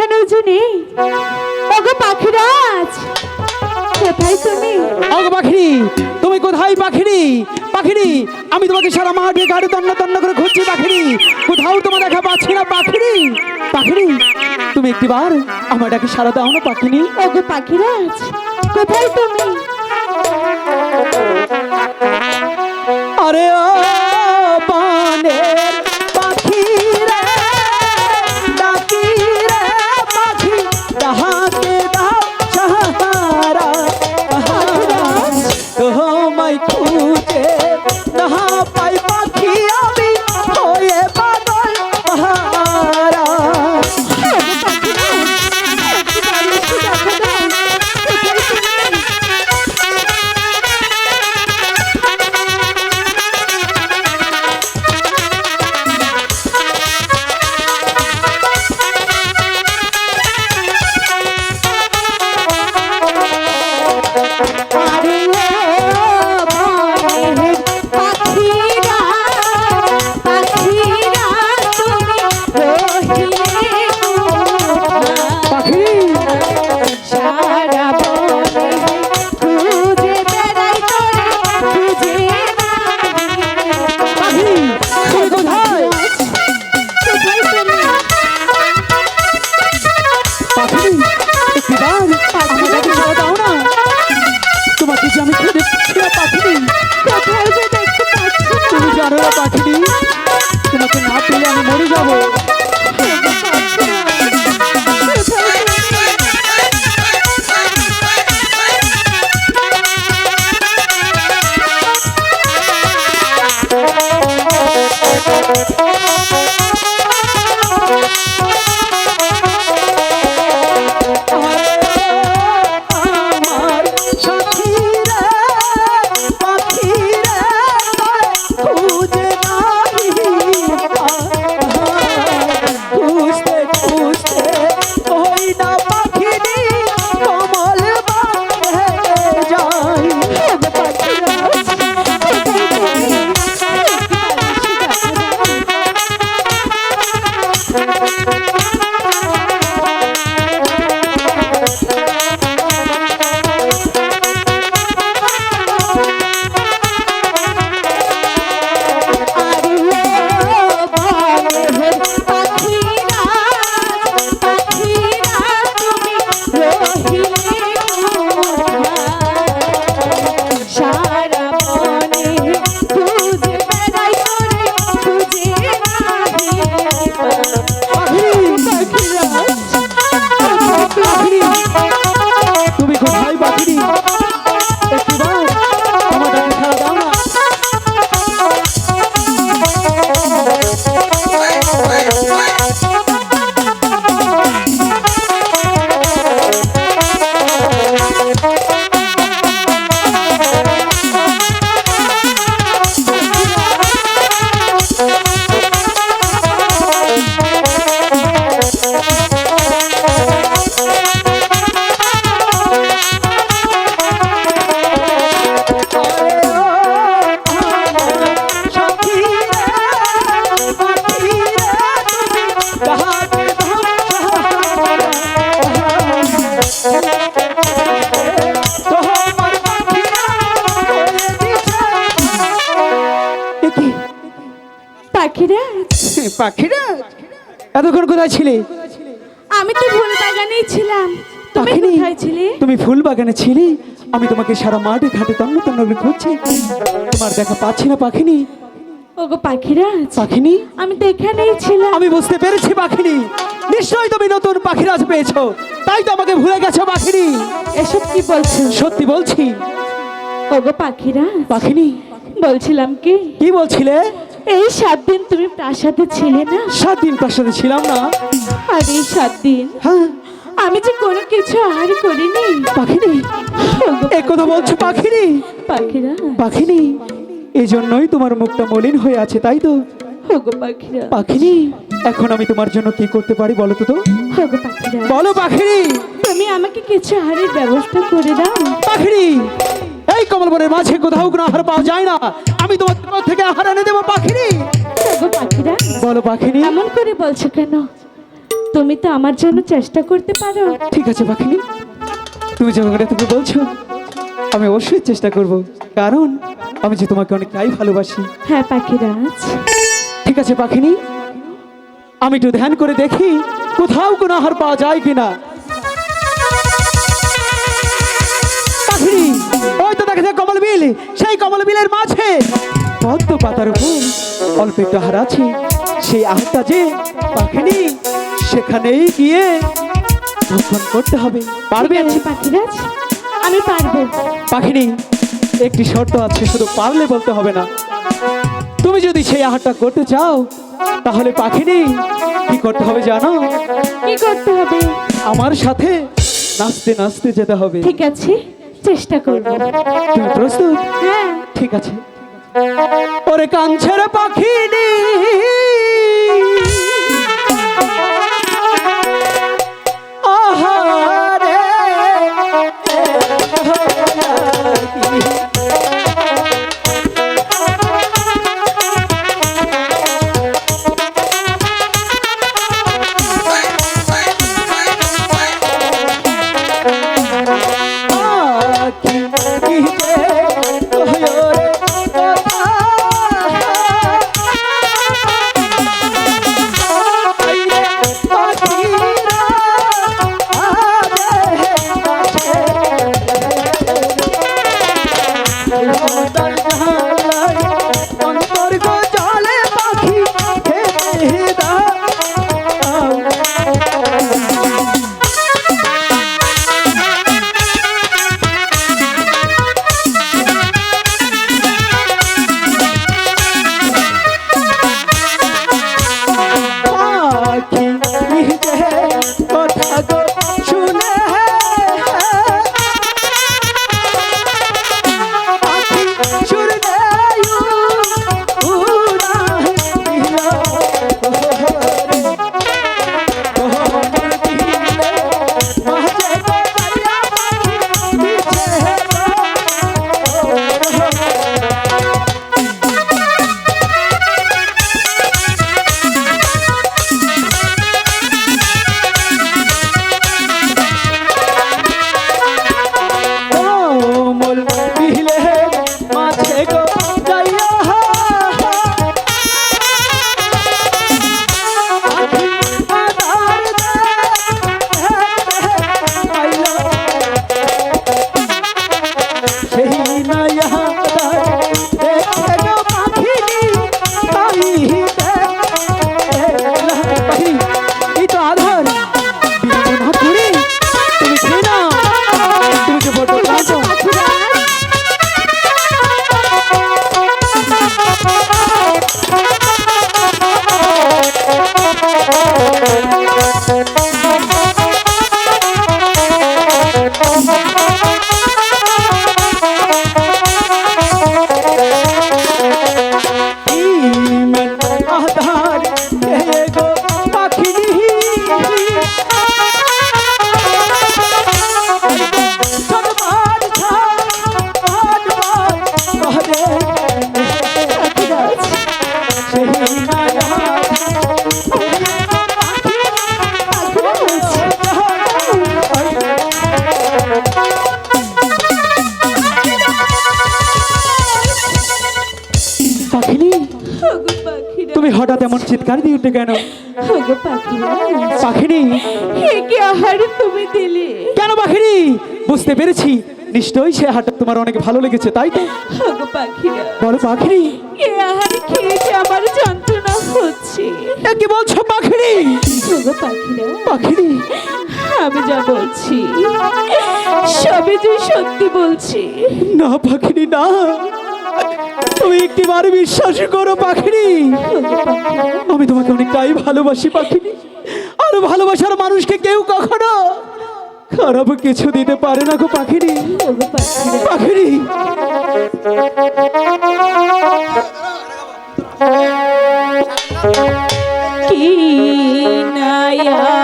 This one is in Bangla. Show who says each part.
Speaker 1: এখানেও যে নেই ওগো পাখিরাজ কোথায় তুমি?
Speaker 2: আগো পাখিরি তুমি কোথায় পাখিরি? পাখিরি আমি তোমাকে সারা মাঠে ঘাটে তন্ন তন্ন করে খুঁজছি পাখিরি। কোথাও তোমার দেখা পাচ্ছি না পাখিরি। পাখিরি তুমি একটিবার আমার ডাকে সারা দাও না পাখিনি।
Speaker 1: ওগো পাখিরাজ কোথায় তুমি?
Speaker 2: আরে ও like. একটিবার আমাকে সারা দাও না। তোমাকে যে আমি খুঁজে পাচ্ছি না পাখিনি
Speaker 1: কোথায় যে দেখতে পাচ্ছি
Speaker 2: তুমি জানো না পাখিনি। পাখিরা? এতক্ষণ কোথায় ছিলে?
Speaker 1: আমি তো ফুল বাগানেই ছিলাম। তুমি কোথায় ছিলে?
Speaker 2: তুমি ফুল বাগানে ছিলে? আমি তোমাকে সারা মাঠে ঘাটে তন্ন তন্ন খুঁজছি। তোমার দেখা পাচ্ছি না পাখিনি।
Speaker 1: ওগো পাখিরাজ
Speaker 2: পাখিনি?
Speaker 1: আমি তো এখানেই ছিলাম।
Speaker 2: আমি বুঝতে পেরেছি পাখিনি। নিশ্চয়ই তুমি নতুন পাখিরাজ পেয়েছ। তাই তো আমাকে ভুলে গেছো পাখিনি।
Speaker 1: এসব কি বলছো?
Speaker 2: সত্যি বলছি।
Speaker 1: ওগো পাখিরাজ
Speaker 2: পাখিনি?
Speaker 1: বলছিলাম কি?
Speaker 2: কি বলছিলে?
Speaker 1: এই সাত দিন তুমি প্রাসাদে ছিলে না?
Speaker 2: সাত দিন প্রাসাদে ছিলাম না।
Speaker 1: আর এই সাত দিন
Speaker 2: হ্যাঁ।
Speaker 1: আমি যে কোনো কিছু আহার করিনি।
Speaker 2: পাখিনি। এ কথা বলছো পাখিনি?
Speaker 1: পাখিরা।
Speaker 2: পাখিনি। এই জন্যই তোমার মুখটা মলিন হয়ে আছে তাই তো?
Speaker 1: ওগো পাখিরা।
Speaker 2: পাখিনি। এখন আমি তোমার জন্য কি করতে পারি বলো তো তো?
Speaker 1: ওগো পাখিরা।
Speaker 2: বলো পাখিনি।
Speaker 1: তুমি আমাকে কিছু আহারের ব্যবস্থা করে দাও।
Speaker 2: পাখিনি। কমলবনের মাঝে কোথাও কোনো আহার পাওয়া যায় না। আমি তোমার তরফ থেকে আহার এনে দেবো পাখিনি।
Speaker 1: পাখিরা
Speaker 2: বলো পাখিনি।
Speaker 1: এমন করে বলছো কেন? তুমি তো আমার জন্য চেষ্টা করতে পারো।
Speaker 2: ঠিক আছে পাখিনি। তুমি যখন এটা তুমি বলছো আমি অবশ্যই চেষ্টা করব। কারণ আমি যে তোমাকে অনেকটাই ভালোবাসি।
Speaker 1: হ্যাঁ পাখিরাজ
Speaker 2: ঠিক আছে পাখিনি। আমি একটু ধ্যান করে দেখি কোথাও কোনো আহার পাওয়া যায় কিনা। পাখিনি। ওই তো দেখা যায় কমল বিল সেই কমল বিলের মাঝে পদ্ম পাতার উপর অল্প একটু আহার আছে। সেই আহারটা যে পাখিনি সেখানেই গিয়ে ভক্ষণ করতে হবে। পারবে?
Speaker 1: পাখিরাজ আমি পারব।
Speaker 2: পাখিনি একটি শর্ত আছে শুধু পারলে বলতে হবে না। তুমি যদি সেই আহারটা করতে চাও তাহলে পাখিনি কি করতে হবে জানো?
Speaker 1: কি করতে হবে?
Speaker 2: আমার সাথে নাচতে নাচতে যেতে হবে।
Speaker 1: ঠিক আছে। চেষ্টা করব।
Speaker 2: তুমি প্রস্তুত?
Speaker 1: হ্যাঁ।
Speaker 2: ঠিক আছে। ওরে কাঞ্ছের পাখি আহারে। হঠাৎ এমন চিৎকার দিয়ে উঠে কেন? পাখিনি।
Speaker 1: কি আহার তুমি দিলে?
Speaker 2: কেন পাখিনি? বুঝতে পেরেছি। নিশ্চয়ই সে হাটটা তোমার অনেক ভালো লেগেছে তাই তো? বলো পাখিনি।
Speaker 1: আমার যন্ত্রণা হচ্ছে?
Speaker 2: কি বলছো পাখিনি? পাখিনি।
Speaker 1: আমি যা বলছি সবে যে সত্যি বলছি
Speaker 2: না পাখিনি না। তুমি একটিবার বিশ্বাস করো পাখিনি। আমি তোমাকে অনেকটাই ভালোবাসি পাখিনি। আর ভালোবাসার মানুষকে কেউ কখনো খারাপ কিছু দিতে পারে না গো পাখিনি। পাখিনি।
Speaker 1: কি নায়া